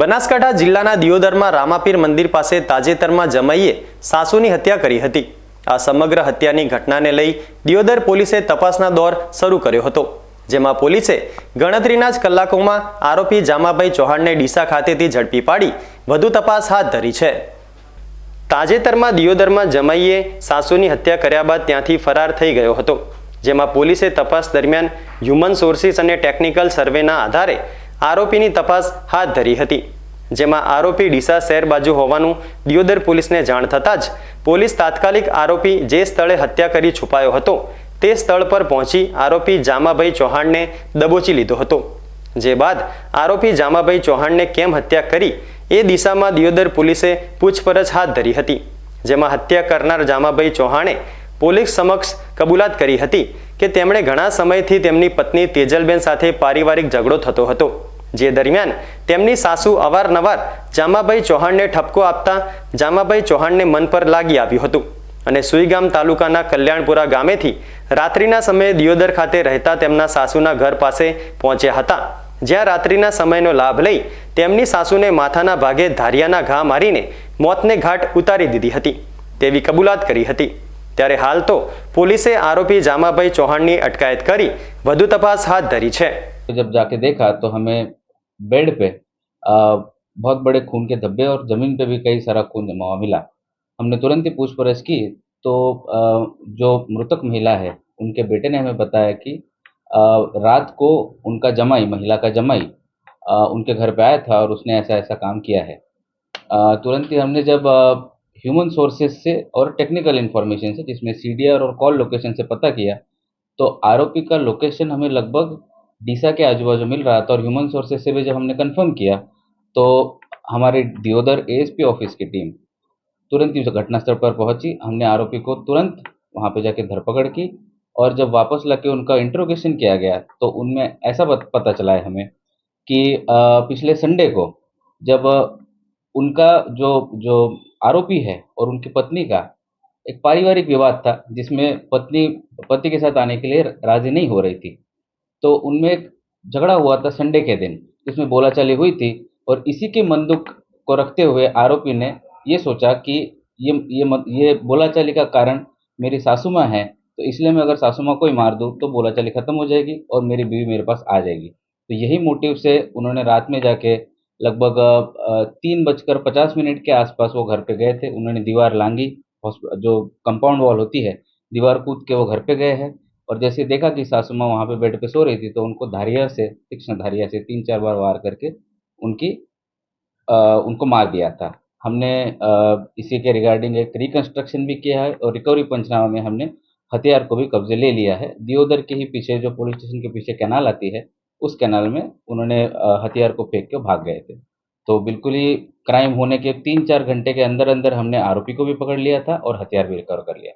બનાસકાંઠા જિલ્લાના દિયોદરમાં રામાપીર મંદિર પાસે તાજેતરમાં જમાઈએ સાસુની હત્યા કરી હતી. આ સમગ્ર હત્યાની ઘટનાને લઈ દિયોદર પોલીસે તપાસના દોર શરૂ કર્યો હતો, જેમાં પોલીસે ગણતરીના જ કલાકોમાં આરોપી જામાભાઈ ચૌહાણને ડીસા ખાતેથી ઝડપી પાડી વધુ તપાસ હાથ ધરી છે. તાજેતરમાં દિયોદરમાં જમાઈએ સાસુની હત્યા કર્યા બાદ ત્યાંથી ફરાર થઈ ગયો હતો, જેમાં પોલીસે તપાસ દરમિયાન હ્યુમન સોર્સિસ અને ટેકનિકલ સર્વેના આધારે આરોપીની તપાસ હાથ ધરી હતી. જેમાં આરોપી ડીસા શહેર બાજુ હોવાનું દિયોદર પોલીસને જાણ થતાં જ પોલીસ તાત્કાલિક આરોપી જે સ્થળે હત્યા કરી છુપાયો હતો, તે સ્થળ પર પહોંચી આરોપી જામાભાઈ ચૌહાણને દબોચી લીધો હતો. જે બાદ આરોપી જામાભાઈ ચૌહાણને કેમ હત્યા કરી, એ દિશામાં દિયોદર પોલીસે પૂછપરછ હાથ ધરી હતી. જેમાં હત્યા કરનાર જામાભાઈ ચૌહાણે પોલીસ સમક્ષ કબૂલાત કરી હતી કે તેમણે ઘણા સમયથી તેમની પત્ની તેજલબેન સાથે પારિવારિક ઝઘડો થતો હતો. જે દરમિયાન તેમની સાસુ અવારનવાર જામાભાઈ ચૌહાણને ઠપકો આપતા જામાભાઈ ચૌહાણને મન પર લાગી આવ્યું હતું. અને સુઈગામ તાલુકાના કલ્યાણપુરા ગામેથી રાત્રિના સમયે દિયોદર ખાતે રહેતા તેમના સાસુના ઘર પાસે પહોંચ્યા હતા. જ્યાં રાત્રિના સમયનો લાભ લઈ તેમની સાસુને માથાના ભાગે ધારિયાના ઘા મારીને મોતને ઘાટ ઉતારી દીધી હતી. તેવી કબૂલાત કરી હતી. ત્યારે હાલ તો પોલીસે આરોપી જામાભાઈ ચૌહાણની અટકાયત કરી વધુ તપાસ હાથ ધરી છે. जब जाके देखा तो हमें बेड पे अ, बहुत बड़े खून के धब्बे और ज़मीन पे भी कई सारा खून जमा हुआ मिला। हमने तुरंत ही पूछपरछ की तो अ, जो मृतक महिला है उनके बेटे ने हमें बताया कि अ, रात को उनका जमाई महिला का जमाई अ, उनके घर पे आया था और उसने ऐसा ऐसा काम किया है। तुरंत ही हमने जब ह्यूमन सोर्सेज से और टेक्निकल इन्फॉर्मेशन से जिसमें सीडीआर और कॉल लोकेशन से पता किया तो आरोपी का लोकेशन हमें लगभग डीसा के आजू बाजू मिल रहा था और ह्यूमन सोर्सेज से भी जब हमने कंफर्म किया तो हमारे दियोदर एएसपी ऑफ़िस की टीम तुरंत ही घटनास्थल पर पहुँची। हमने आरोपी को तुरंत वहाँ पे जाके धरपकड़ की और जब वापस लाके उनका इंट्रोगेशन किया गया तो उनमें ऐसा पता चला है हमें कि पिछले संडे को जब उनका जो जो आरोपी है और उनकी पत्नी का एक पारिवारिक विवाद था, जिसमें पत्नी, पति के साथ आने के लिए राज़ी नहीं हो रही थी। तो उनमें एक झगड़ा हुआ था संडे के दिन, जिसमें बोलाचाली हुई थी और इसी के मन दुख को रखते हुए आरोपी ने ये सोचा कि ये ये ये बोलाचाली का कारण मेरी सासू माँ है तो इसलिए मैं अगर सासू माँ को ही मार दूँ तो बोलाचाली खत्म हो जाएगी और मेरी बीवी मेरे पास आ जाएगी। तो यही मोटिव से उन्होंने रात में जाके लगभग तीन बजकर पचास मिनट के आसपास वो घर पे गए थे। उन्होंने दीवार लांगी जो कंपाउंड वॉल होती है, दीवार कूद के वो घर पे गए हैं। और जैसे देखा कि सासू माँ वहाँ पे बेड पे सो रही थी तो उनको धारिया से तीक्ष्ण धारिया से तीन चार बार वार करके उनकी अ, उनको मार दिया था। हमने अ, इसी के रिगार्डिंग एक रिकंस्ट्रक्शन भी किया है और रिकवरी पंचनामा में हमने हथियार को भी कब्जे ले लिया है। दियोदर के ही पीछे जो पुलिस स्टेशन के पीछे कैनाल आती है उस कैनाल में उन्होंने हथियार को फेंक के भाग गए थे। तो बिल्कुल ही क्राइम होने के तीन चार घंटे के अंदर अंदर हमने आरोपी को भी पकड़ लिया था और हथियार भी रिकवर कर लिया।